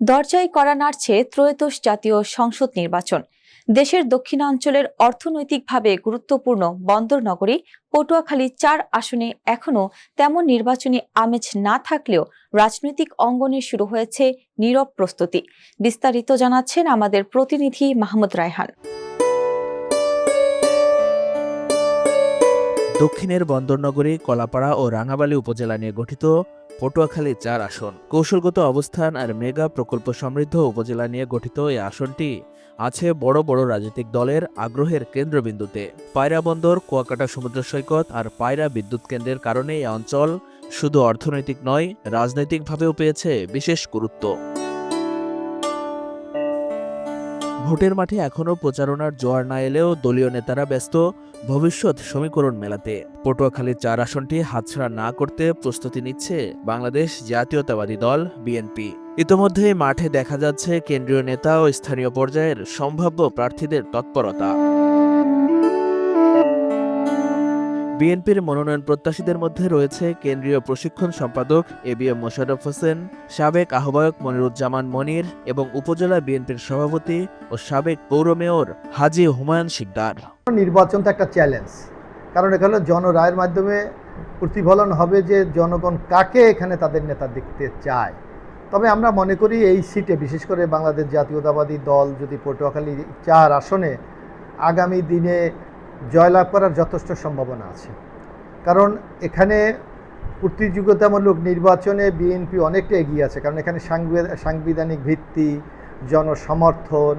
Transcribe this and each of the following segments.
দরজায় করা নাড়ছে ত্রয়োদশ জাতীয় সংসদ নির্বাচন। দেশের দক্ষিণাঞ্চলের অর্থনৈতিকভাবে গুরুত্বপূর্ণ বন্দর নগরী পটুয়াখালী চার আসনে এখনও তেমন নির্বাচনী আমেজ না থাকলেও রাজনৈতিক অঙ্গনে শুরু হয়েছে নীরব প্রস্তুতি। বিস্তারিত জানাচ্ছেন আমাদের প্রতিনিধি মাহমুদ রায়হান। দক্ষিণের বন্দরনগরী, কলাপাড়া ও রাঙাবালী উপজেলা নিয়ে গঠিত পটুয়াখালী চার আসন। কৌশলগত অবস্থান আর মেগা প্রকল্প সমৃদ্ধ উপজেলা নিয়ে গঠিত এই আসনটি আছে বড় বড় রাজনৈতিক দলের আগ্রহের কেন্দ্রবিন্দুতে। পায়রা বন্দর, কুয়াকাটা সমুদ্র সৈকত আর পায়রা বিদ্যুৎ কেন্দ্রের কারণে এই অঞ্চল শুধু অর্থনৈতিক নয়, রাজনৈতিকভাবেও পেয়েছে বিশেষ গুরুত্ব। ভোটের মাঠে এখনও প্রচারণার জোয়ার না এলেও দলীয় নেতারা ব্যস্ত ভবিষ্যৎ সমীকরণ মেলাতে। পটুয়াখালীর চার আসনটি হাতছাড়া না করতে প্রস্তুতি নিচ্ছে বাংলাদেশ জাতীয়তাবাদী দল, বিএনপি। ইতোমধ্যেই মাঠে দেখা যাচ্ছে কেন্দ্রীয় নেতা ও স্থানীয় পর্যায়ের সম্ভাব্য প্রার্থীদের তৎপরতা। বিএনপির মনোনয়ন প্রত্যাশীদের মধ্যে রয়েছে কেন্দ্রীয় প্রশিক্ষণ সম্পাদক A B M Mosharraf Hossain, সাবেক আহ্বায়ক মনিরুজ্জামান মনির এবং উপজেলা বিএনপির সভাপতি ও সাবেক পৌর মেয়র হাজি হুমায়ুন শিকদার। নির্বাচন তো একটা চ্যালেঞ্জ কারণ এখানে জনরায়ের মাধ্যমে প্রতিফলন হবে যে জনগণ কাকে এখানে তাদের নেতা দেখতে চায়। তবে আমরা মনে করি এই সিটে বিশেষ করে বাংলাদেশ জাতীয়তাবাদী দল যদি পটুয়াখালী চার আসনে আগামী দিনে জয়লাভ করার যথেষ্ট সম্ভাবনা আছে। কারণ এখানে প্রতিযোগিতামূলক নির্বাচনে বিএনপি অনেকটা এগিয়ে আছে। কারণ এখানে সাংবিধা- সাংবিধানিক ভিত্তি, জনসমর্থন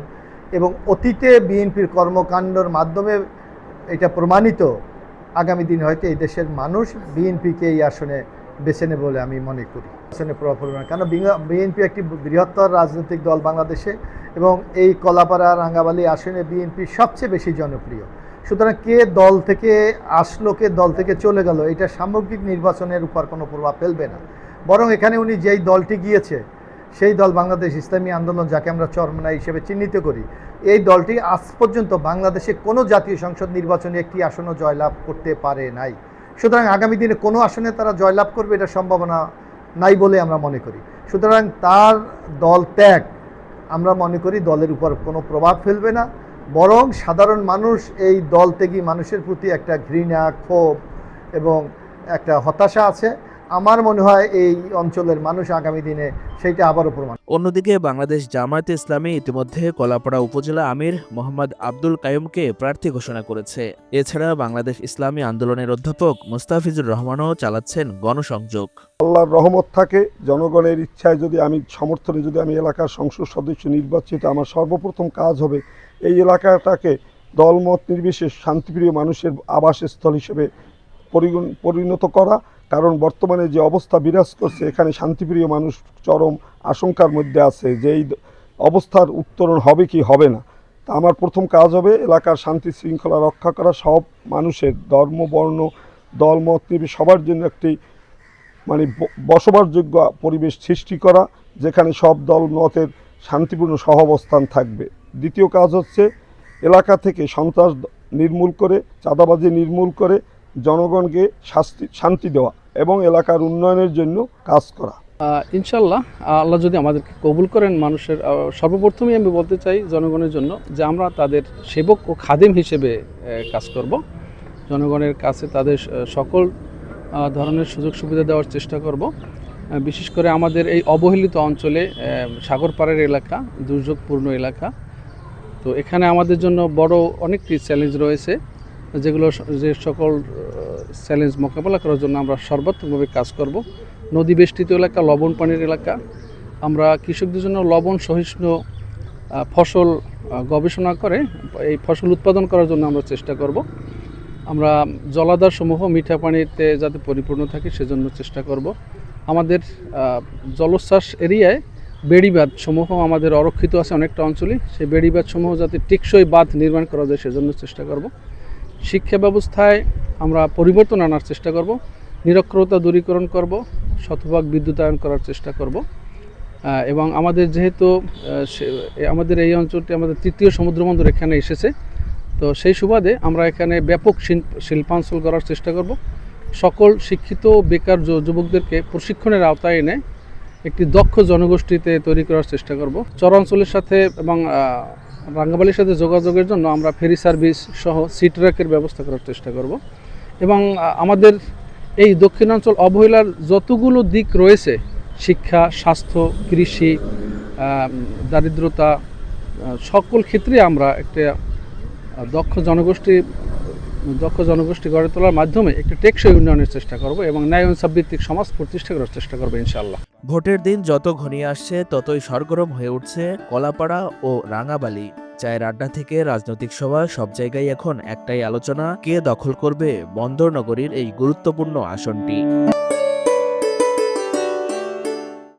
এবং অতীতে বিএনপির কর্মকাণ্ডর মাধ্যমে এটা প্রমাণিত। আগামী দিন হয়তো এই দেশের মানুষ বিএনপিকে এই আসনে বেছে নেবে বলে আমি মনে করি। আসনে প্রভাব পড়বে না। কারণ বিএনপি একটি বৃহত্তর রাজনৈতিক দল বাংলাদেশে এবং এই কলাপাড়া রাঙ্গাবালি আসনে বিএনপি সবচেয়ে বেশি জনপ্রিয়। সুতরাং কে দল থেকে আসলো, কে দল থেকে চলে গেল, এটা সামগ্রিক নির্বাচনের উপর কোনো প্রভাব ফেলবে না। বরং এখানে উনি যেই দলটি গিয়েছে, সেই দল বাংলাদেশ ইসলামী আন্দোলন, যাকে আমরা চরমনা হিসেবে চিহ্নিত করি, এই দলটি আজ পর্যন্ত বাংলাদেশে কোনো জাতীয় সংসদ নির্বাচনে একটি আসনও জয়লাভ করতে পারে নাই। সুতরাং আগামী দিনে কোনো আসনে তারা জয়লাভ করবে এটা সম্ভাবনা নাই বলে আমরা মনে করি। সুতরাং তার দল ত্যাগ, আমরা মনে করি দলের উপর কোনো প্রভাব ফেলবে না। বরং সাধারণ মানুষ এই দল থেকে মানুষের প্রতি একটা ঘৃণা, ক্ষোভ এবং একটা হতাশা আছে। আমার মনে হয় এই অঞ্চলের মানুষ আগামী দিনে সেইটা আবারও প্রমাণ অন্যদিকে বাংলাদেশ জামায়াতে ইসলামী ইতিমধ্যে কলাপাড়া উপজেলা আমির মোহাম্মদ আব্দুল কায়ুমকে প্রার্থী ঘোষণা করেছে। এছাড়া বাংলাদেশ ইসলামী আন্দোলনের অধ্যাপক মুস্তাফিজুর রহমানও চালাচ্ছেন গণসংযোগ। আল্লাহর রহমত থাকে জনগণের ইচ্ছায় যদি আমি সমর্থনে যদি আমি এলাকার সংসদ সদস্য নির্বাচিত আমার সর্বপ্রথম কাজ হবে এই এলাকাটাকে দলমত নির্বিশেষ শান্তিপ্রিয় মানুষের আবাসস্থল হিসেবে পরিণত করা কারণ বর্তমানে যে অবস্থা বিরাজ করছে, এখানে শান্তিপ্রিয় মানুষ চরম আশঙ্কার মধ্যে আছে যে এই অবস্থার উত্তরণ হবে কি হবে না। তা আমার প্রথম কাজ হবে এলাকার শান্তি শৃঙ্খলা রক্ষা করা। সব মানুষের ধর্ম, বর্ণ দলমত নির্বিশেষে সবার জন্য একটি মানে বসবাসযোগ্য পরিবেশ সৃষ্টি করা, যেখানে সব দল, মতের শান্তিপূর্ণ সহাবস্থান থাকবে। দ্বিতীয় কাজ হচ্ছে এলাকা থেকে সন্ত্রাস নির্মূল করে, চাঁদাবাজি নির্মূল করে জনগণকে শাস্তি, শান্তি দেওয়া। এবং এলাকার উন্নয়নের জন্য কাজ করা। ইনশাল্লাহ আল্লাহ যদি আমাদেরকে কবুল করেন মানুষের সর্বপ্রথমেই আমি বলতে চাই জনগণের জন্য যে আমরা তাদের সেবক ও খাদেম হিসেবে কাজ করব। জনগণের কাছে তাদের সকল ধরনের সুযোগ সুবিধা দেওয়ার চেষ্টা করব। বিশেষ করে আমাদের এই অবহেলিত অঞ্চলে আহ, সাগর পাড়ের এলাকা দুর্যোগপূর্ণ এলাকা। তো এখানে আমাদের জন্য বড় অনেকটি চ্যালেঞ্জ রয়েছে যেগুলো যে সকল চ্যালেঞ্জ মোকাবেলা করার জন্য আমরা সর্বাত্মকভাবে কাজ করব। নদী বেষ্টিত এলাকা, লবণ পানির এলাকা। আমরা কৃষকদের জন্য লবণ সহিষ্ণু ফসল গবেষণা করে এই ফসল উৎপাদন করার জন্য আমরা চেষ্টা করব। আমরা জলাধার সমূহ মিঠা পানিতে যাতে পরিপূর্ণ থাকে সেজন্য চেষ্টা করব। আমাদের জলোচ্ছ্বাস এরিয়ায় বেড়িবাঁধ সমূহ আমাদের অরক্ষিত আছে অনেকটা অঞ্চলে। সেই বেড়িবাঁধ সমূহ যাতে টেকসই বাঁধ নির্মাণ করা যায় সেজন্য চেষ্টা করব। শিক্ষা ব্যবস্থায় আমরা পরিবর্তন আনার চেষ্টা করব, নিরক্ষরতা দূরীকরণ করব, শতভাগ বিদ্যুতায়ন করার চেষ্টা করব। এবং আমাদের যেহেতু আমাদের এই অঞ্চলটি আমাদের তৃতীয় সমুদ্রবন্দর এখানে এসেছে। তো সেই সুবাদে আমরা এখানে ব্যাপক শিল্প, শিল্পাঞ্চল করার চেষ্টা করব। সকল শিক্ষিত, বেকার যুবকদেরকে প্রশিক্ষণের আওতায় এনে একটি দক্ষ জনগোষ্ঠীতে তৈরি করার চেষ্টা করব। চরাঞ্চলের সাথে এবং রাঙ্গাবালির সাথে যোগাযোগের জন্য আমরা ফেরি সার্ভিস সহ সিট্রাকের ব্যবস্থা করার চেষ্টা করব। এবং আমাদের এই দক্ষিণাঞ্চল অবহেলার যতগুলো দিক রয়েছে, শিক্ষা, স্বাস্থ্য, কৃষি দারিদ্রতা সকল ক্ষেত্রে আমরা একটা দক্ষ জনগোষ্ঠী দক্ষ জনগোষ্ঠী গড়ে তোলার মাধ্যমে একটি টেকসই উন্নয়নের চেষ্টা করব এবং ন্যায় ইনসাফ ভিত্তিক সমাজ প্রতিষ্ঠা করার চেষ্টা করব ইনশাল্লাহ ভোটের দিন যত ঘনিয়ে আসছে, ততই সরগরম হয়ে উঠছে কলাপাড়া ও রাঙাবালি। চায়ের আড্ডা থেকে রাজনৈতিক সভা সব জায়গায় এখন একটাই আলোচনা, কে দখল করবে বন্দর নগরীর এই গুরুত্বপূর্ণ আসনটি।